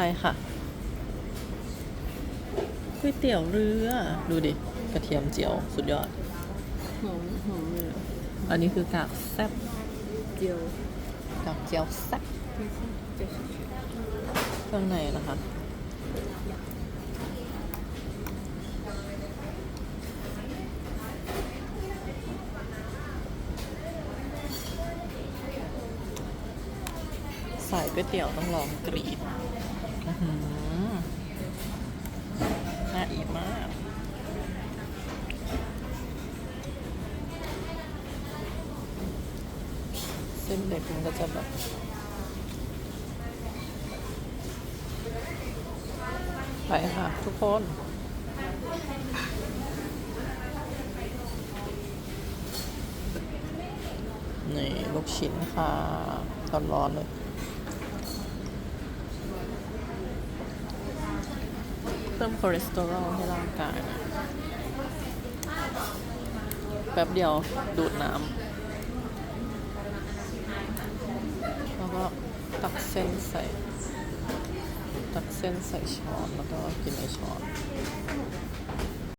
ไปค่ะก๋วยเตี๋ยวเรือ ดูดิ กระเทียมเจียวสุดยอด หอมหอมเลยอะอันนี้คือกากแซ่บเจียวกากเจียวแซ่บไม่ใช่เจียวเฉยเครื่องในนะคะ สายก๋วยเตี๋ยวต้องลองกรีด เส้นเล็กมันก็จะแบบไปค่ะทุกคนนี่ลูกชิ้นค่ะร้อนๆเลยเพิ่มคอเลสเตอรอลให้ร่างกายนะแป๊บเดียวดูดน้ำแล้ว ก็ตักเส้นใส่ตักเส้